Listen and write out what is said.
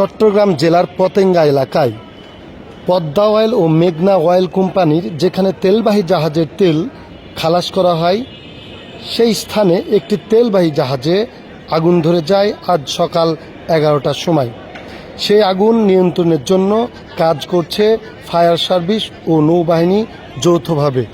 চট্টগ্রাম জেলার পতেঙ্গা এলাকায় পদ্মা অয়েল ও মেঘনা অয়েল কোম্পানির যেখানে তেলবাহী জাহাজের তেল খালাস করা হয় সেই স্থানে একটি তেলবাহী জাহাজে আগুন ধরে যায় আজ সকাল এগারোটার সময় সেই আগুন নিয়ন্ত্রণের জন্য কাজ করছে ফায়ার সার্ভিস ও নৌবাহিনী যৌথভাবে